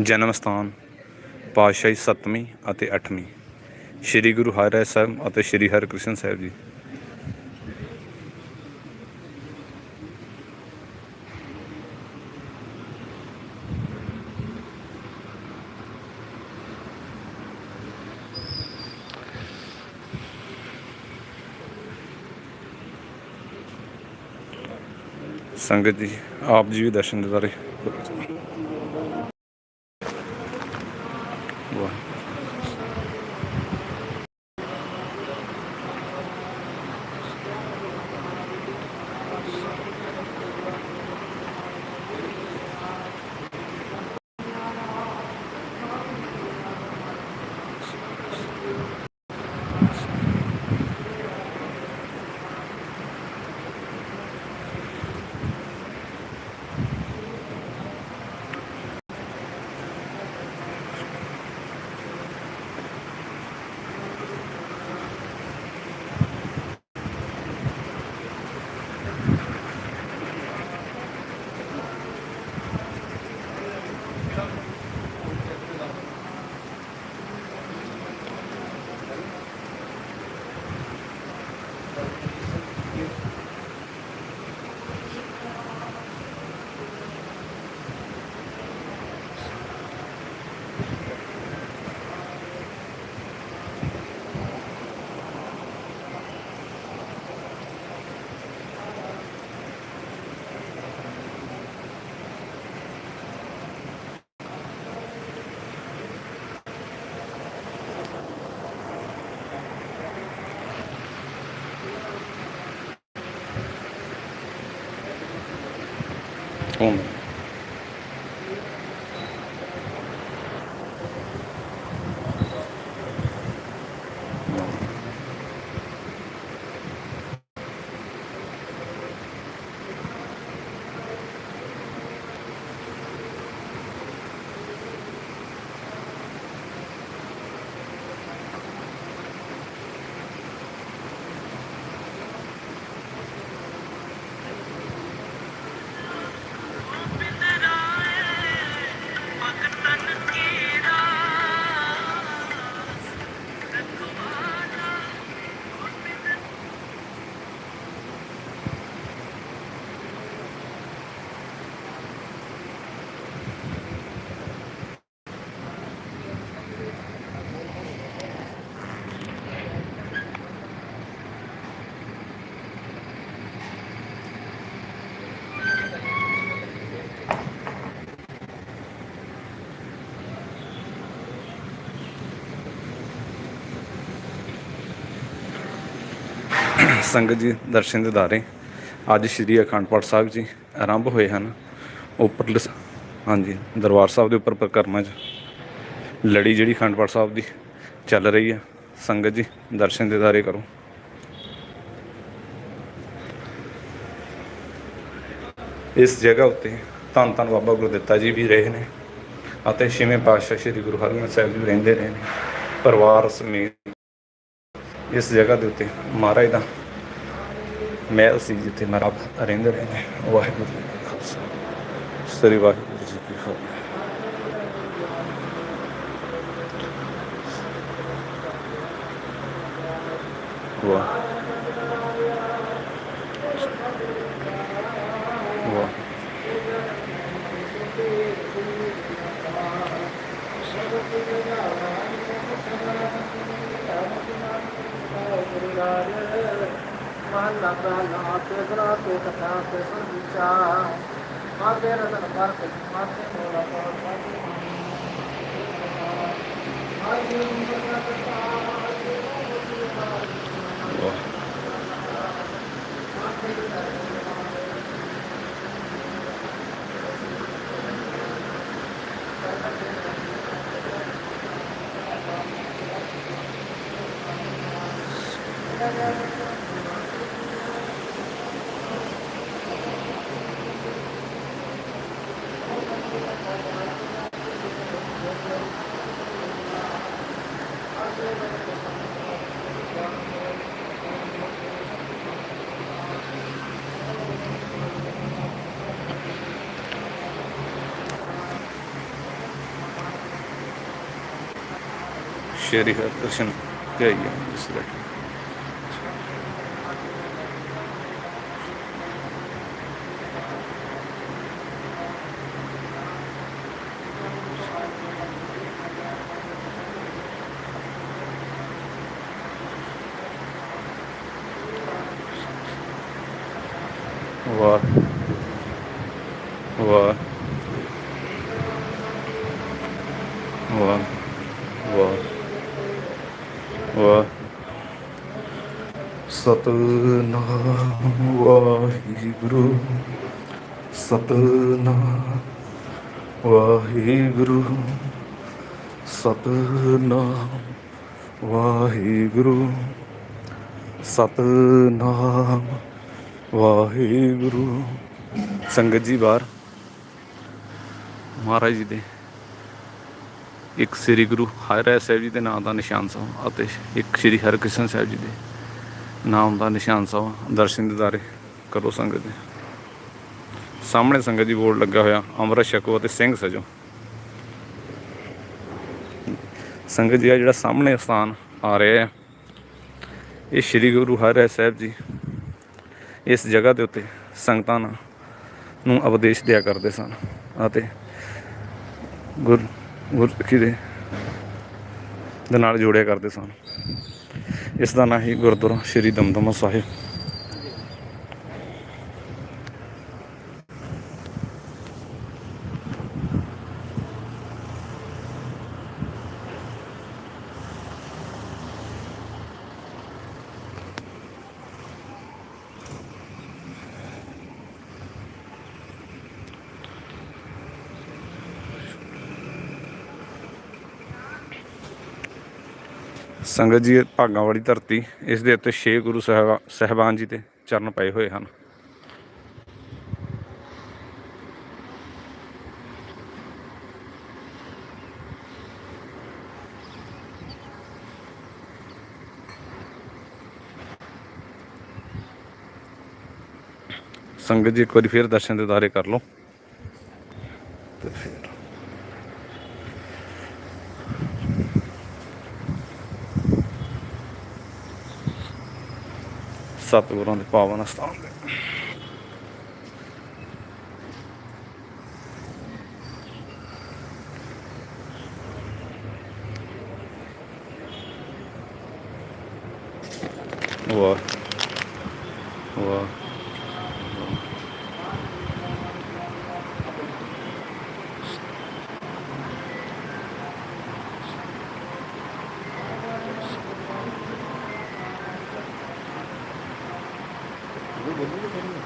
ਜਨਮ ਸਥਾਨ, ਪਾਤਸ਼ਾਹੀ 7ਵੀਂ ਅਤੇ 8ਵੀਂ ਸ੍ਰੀ ਗੁਰੂ ਹਰਿਰਾਏ ਸਾਹਿਬ ਅਤੇ ਸ੍ਰੀ ਹਰਿਕ੍ਰਿਸ਼ਨ ਸਾਹਿਬ ਜੀ। ਸੰਗਤ ਜੀ, ਆਪ ਜੀ ਵੀ ਦਰਸ਼ਨ ਦੇ ਬਾਰੇ। ਵਾਹ Amen. ਸੰਗਤ ਜੀ ਦਰਸ਼ਨ ਦਿਦਾਰੇ ਅੱਜ ਸ਼੍ਰੀ ਅਖੰਡ ਪਾਠ ਸਾਹਿਬ ਜੀ ਆਰੰਭ ਹੋਏ ਹਨ। ਉੱਪਰ ਹਾਂਜੀ, ਦਰਬਾਰ ਸਾਹਿਬ ਦੇ ਉੱਪਰ ਪ੍ਰਕਰਮਾ 'ਚ ਲੜੀ ਜਿਹੜੀ ਅਖੰਡ ਪਾਠ ਸਾਹਿਬ ਦੀ ਚੱਲ ਰਹੀ ਹੈ। ਸੰਗਤ ਜੀ, ਦਰਸ਼ਨ ਦਿਦਾਰੇ ਕਰੋ। ਇਸ ਜਗ੍ਹਾ ਉੱਤੇ ਧੰਨ ਧੰਨ ਬਾਬਾ ਗੁਰਦਿੱਤਾ ਜੀ ਵੀ ਰਹੇ ਨੇ ਅਤੇ ਛੇਵੇਂ ਪਾਤਸ਼ਾਹ ਸ੍ਰੀ ਗੁਰੂ ਹਰਗੋਬਿੰਦ ਸਾਹਿਬ ਜੀ ਵੀ ਰਹਿੰਦੇ ਰਹੇ ਨੇ। ਪਰਿਵਾਰ ਸਮੇਤ ਇਸ ਜਗ੍ਹਾ ਦੇ ਉੱਤੇ ਮਹਾਰਾਜ ਦਾ ਮਹਿਲ ਸੀ ਜਿੱਥੇ ਮਹਾਰਾਜ ਰਹਿੰਦੇ ਰਹੇ ਨੇ, ਵਾਹਿਗੁਰੂ ਜੀ ਕਾ ਖਾਲਸਾ। ਸ੍ਰੀ ਵਾਹਿਗੁਰੂ ਜੀ ਕੀ ਫਤਿਹ। ਵਾਹ। ਲੱਗਦਾ ਨਾ ਤੇ ਗਰਾ ਤੇ ਕਥਾ ਤੇ ਸੰਚਾ ਮਾਤੇ ਰਤਨ ਪਰ ਤੇ ਮਾਤੇ ਮੋਲਾ ਪਰ ਮਾਤੇ ਮਾਤੇ ਮੋਲਾ ਪਰ ਜੈ ਇਸ ਦਾ ਵਾਹ ਵਾਹ ਵਾਹ ਵਾਹ ਵਾਹ ਸਤਨਾਮ ਵਾਹਿਗੁਰੂ ਸਤਨਾਮ ਵਾਹਿਗੁਰੂ ਸਤਨਾਮ ਵਾਹਿਗੁਰੂ। ਸਤਨਾਮ ਵਾਹਿਗੁਰੂ ਸੰਗਤ ਜੀ ਬਾਹਰ, ਮਹਾਰਾਜ ਜੀ ਦੇ ਇੱਕ ਸ੍ਰੀ ਗੁਰੂ ਹਰਿਰਾਏ ਸਾਹਿਬ ਜੀ ਦੇ ਨਾਮ ਦਾ ਨਿਸ਼ਾਨ ਸਾਹਿਬ ਅਤੇ ਇੱਕ ਸ੍ਰੀ ਹਰਿਕ੍ਰਿਸ਼ਨ ਸਾਹਿਬ ਜੀ ਦੇ ਨਾਮ ਦਾ ਨਿਸ਼ਾਨ ਸਾਹਿਬ, ਦਰਸ਼ਨ ਦਿਦਾਰੇ, ਕਰੋ ਸੰਗਤ ਜੀ। ਸਾਹਮਣੇ ਸੰਗਤ ਜੀ ਬੋਰਡ ਲੱਗਾ ਹੋਇਆ, ਅੰਮ੍ਰਿਤ ਛਕੋ ਅਤੇ ਸਿੰਘ ਸਜੋ। ਸੰਗਤ ਜੀ ਆ ਜਿਹੜਾ ਸਾਹਮਣੇ ਸਥਾਨ ਆ ਰਿਹਾ ਹੈ, ਇਹ ਸ੍ਰੀ ਗੁਰੂ ਹਰਿਰਾਏ ਸਾਹਿਬ ਜੀ, ਇਸ ਜਗ੍ਹਾ ਦੇ ਉੱਤੇ ਸੰਗਤਾਂ ਨੂੰ- ਉਪਦੇਸ਼ ਦਿਆ ਕਰਦੇ ਸਨ ਅਤੇ ਗੁਰ ਗੁਰਸਿੱਖੀ ਦੇ ਦੇ ਨਾਲ ਜੋੜਿਆ ਕਰਦੇ ਸਨ। ਇਸ ਦਾ ਨਾਂ ਹੀ ਗੁਰਦੁਆਰਾ ਸ਼੍ਰੀ ਦਮਦਮਾ ਸਾਹਿਬ। ਸੰਗਤ ਜੀ, ਭਾਗਾਂ ਵਾਲੀ ਧਰਤੀ, ਇਸ ਦੇ ਉੱਤੇ ਛੇ ਗੁਰੂ ਸਾਹਿਬਾ, ਸਹਿਬਾਨ ਜੀ ਦੇ ਚਰਨ ਪਏ ਹੋਏ ਹਨ। ਸੰਗਤ ਜੀ, ਇੱਕ ਵਾਰੀ ਫਿਰ ਦਰਸ਼ਨ ਦੇ ਦਿਦਾਰੇ ਕਰ ਲਓ। ਤੇ ਫਿਰ ਸਤਿਗੁਰਾਂ ਦੇ ਪਾਵਨ ਸਥਾਨ ਦੇ ਵਾਹ ਵਾਹ